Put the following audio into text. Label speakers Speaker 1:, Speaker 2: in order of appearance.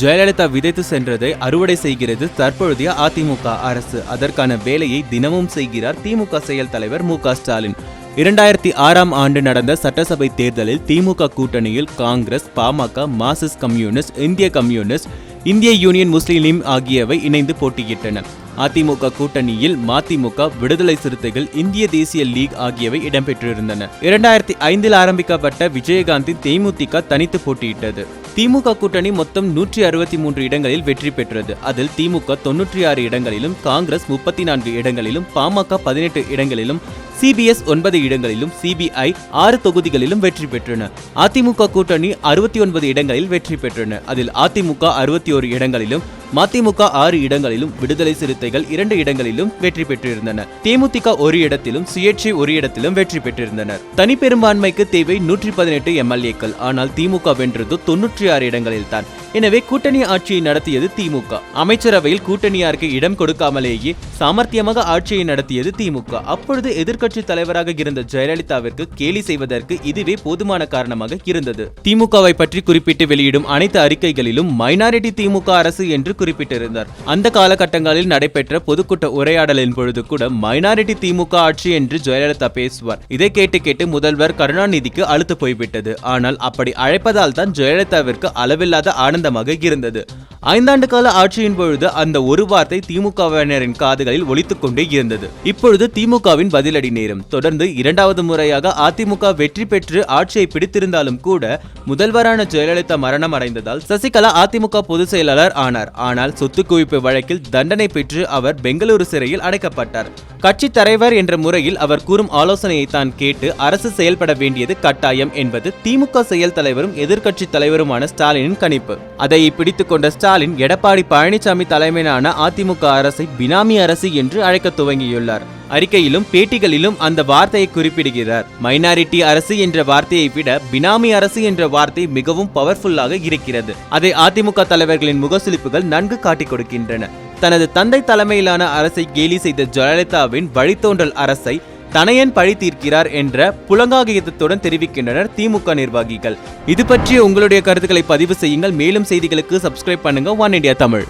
Speaker 1: ஜெயலலிதா விதைத்து சென்றதை அறுவடை செய்கிறது தற்பொழுதைய அதிமுக அரசு. அதற்கான வேலையை தினமும் செய்கிறார் திமுக செயல் தலைவர் மு ஸ்டாலின். இரண்டாயிரத்தி ஆறாம் ஆண்டு நடந்த சட்டசபை தேர்தலில் திமுக கூட்டணியில் காங்கிரஸ் பாமக மார்க்சிஸ்ட் கம்யூனிஸ்ட் இந்திய கம்யூனிஸ்ட் இந்திய யூனியன் முஸ்லீம் லீக் ஆகியவை இணைந்து போட்டியிட்டன. அதிமுக கூட்டணியில் மதிமுக விடுதலை சிறுத்தைகள் இந்திய தேசிய லீக் ஆகியவை இடம்பெற்றிருந்தன. இரண்டாயிரத்தி ஐந்தில் ஆரம்பிக்கப்பட்ட விஜயகாந்தின் தேமுதிக தனித்து போட்டியிட்டது. திமுக கூட்டணி மொத்தம் நூற்றி அறுபத்தி மூன்று இடங்களில் வெற்றி பெற்றது. அதில் திமுக தொன்னூற்றி ஆறு இடங்களிலும் காங்கிரஸ் முப்பத்தி நான்கு இடங்களிலும் பாமக பதினெட்டு இடங்களிலும் சிபிஎஸ் ஒன்பது இடங்களிலும் சிபிஐ ஆறு தொகுதிகளிலும் வெற்றி பெற்றன. அதிமுக கூட்டணி அறுபத்தி ஒன்பது இடங்களில் வெற்றி பெற்றன. அதில் அதிமுக அறுபத்தி ஒரு இடங்களிலும் மதிமுக ஆறு இடங்களிலும் விடுதலை சிறுத்தைகள் இரண்டு இடங்களிலும் வெற்றி பெற்றிருந்தனர். தேமுதிக ஒரு இடத்திலும் சுயேட்சை ஒரு இடத்திலும் வெற்றி பெற்றிருந்தனர். தனிப்பெரும்பான்மைக்கு தேவை நூற்றி பதினெட்டு எம்எல்ஏக்கள். ஆனால் திமுக வென்றது தொன்னூற்றி ஆறு இடங்களில் தான் எனவே கூட்டணி ஆட்சியை நடத்தியது திமுக. அமைச்சரவையில் கூட்டணியாருக்கு இடம் கொடுக்காமலேயே சாமர்த்தியமாக ஆட்சியை நடத்தியது திமுக. அப்பொழுது எதிர்க்கட்சி தலைவராக இருந்த ஜெயலலிதாவிற்கு கேலி செய்வதற்கு இதுவே போதுமான காரணமாக இருந்தது. திமுகவை பற்றி குறிப்பிட்டு வெளியிடும் அனைத்து அறிக்கைகளிலும் மைனாரிட்டி திமுக அரசு என்று குறிப்பிட்டிருந்தார். அந்த காலகட்டங்களில் நடைபெற்ற பொதுக்கூட்ட உரையாடலின் பொழுது கூட மைனாரிட்டி திமுக ஆட்சி என்று ஜெயலலிதா பேசுவார். இதை கேட்டு கேட்டு முதல்வர் கருணாநிதிக்கு அழுத்து போய்விட்டது. ஆனால் அப்படி அழைப்பதால் தான் ஜெயலலிதாவிற்கு அளவில்லாத ஆனந்தமாக இருந்தது. ஐந்தாண்டு கால ஆட்சியின் பொழுது அந்த ஒரு வார்த்தை திமுகவினரின் காதுகளில் ஒழித்துக் கொண்டே இருந்தது. இப்பொழுது திமுகவின் பதிலடி நேரம். தொடர்ந்து இரண்டாவது முறையாக அதிமுக வெற்றி பெற்று ஆட்சியை பிடித்திருந்தாலும் கூட முதல்வரான ஜெயலலிதா மரணம் அடைந்ததால் சசிகலா அதிமுக பொதுச் செயலாளர் ஆனார். ஆனால் சொத்து குவிப்பு வழக்கில் தண்டனை பெற்று அவர் பெங்களூரு சிறையில் அடைக்கப்பட்டார். கட்சி தலைவர் என்ற முறையில் அவர் கூறும் ஆலோசனையை தான் கேட்டு அரசு செயல்பட வேண்டியது கட்டாயம் என்பது திமுக செயல் தலைவரும் எதிர்க்கட்சி தலைவருமான ஸ்டாலினின் கணிப்பு. அதை பிடித்துக் கொண்ட ஸ்டாலின் எடப்பாடி பழனிசாமி தலைமையிலான அதிமுக அரசை பினாமி அரசு என்று அழைக்க துவங்கியுள்ளார். அறிக்கையிலும் பேட்டிகளிலும் அந்த வார்த்தையை குறிப்பிடுகிறார். மைனாரிட்டி அரசு என்ற வார்த்தையை விட பினாமி அரசு என்ற வார்த்தை மிகவும் பவர்ஃபுல்லாக இருக்கிறது. அதை அதிமுக தலைவர்களின் முகசுலிப்புகள் நன்கு காட்டிக் கொடுக்கின்றன. தனது தந்தை தலைமையிலான அரசை கேலி செய்த ஜெயலலிதாவின் வழித்தோன்றல் அரசை தனையன் பழி தீர்க்கிறார் என்ற புலங்காகிதத்துடன் தெரிவிக்கின்றனர் திமுக நிர்வாகிகள். இது பற்றி உங்களுடைய கருத்துக்களை பதிவு செய்யுங்கள். மேலும் செய்திகளுக்கு சப்ஸ்கிரைப் பண்ணுங்க. One India Tamil